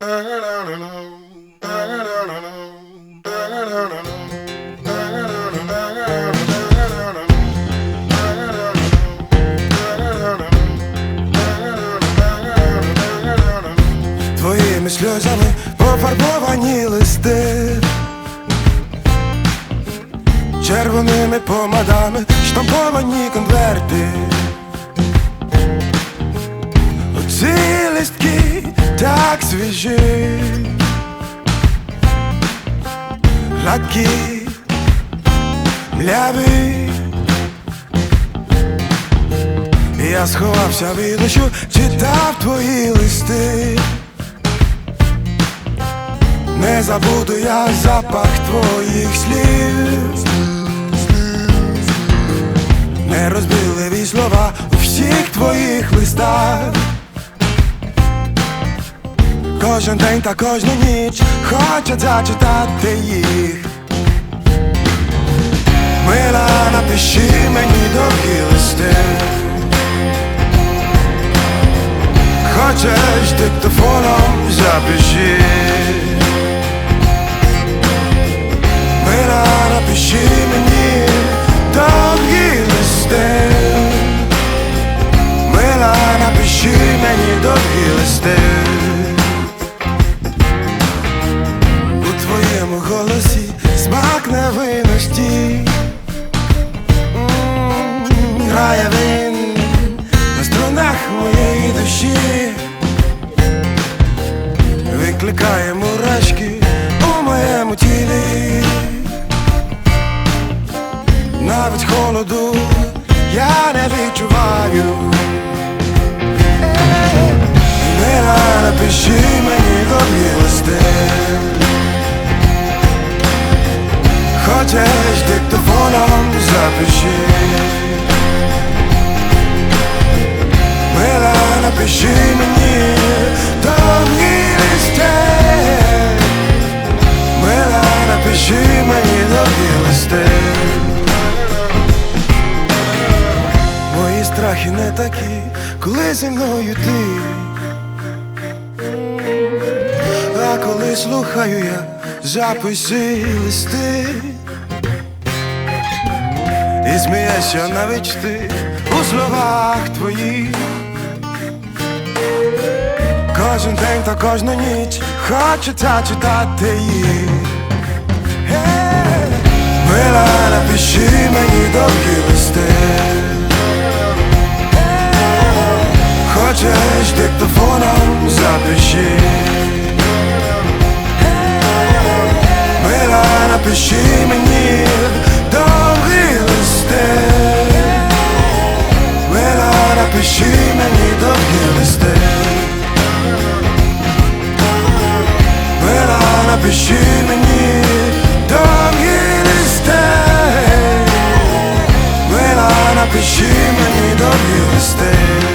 Твоїми сльозами пофарбовані листи, червоними помадами штамповані конверти. Оці так свіжі, гладкі, мляві. Я сховався від читав твої листи. Не забуду я запах твоїх слів, не нерозбірливі слова у всіх твоїх листах. Кожен день та кожну ніч хочуть зачитати їх. Мила, напиши мені довгі Викликає мурашки у моєму тілі. Навіть холоду я не відчуваю. Мила, напиши мені довгі листи. Хочеш диктофоном запиши. Мила, напиши мені напиши мені довгі листи. Мої страхи не такі, коли зі мною ти. А коли слухаю я записи листи. І смієшся навіть ти у словах твоїх. Кожен день та кожну ніч хочеться читати їх. Мила, напиши мені довгі листи. Хочеш диктофоном запиши. Мила, напиши мені довгі листи. Мила, напиши мені довгі листи. Мила, напиши Напиши мені довгі листи.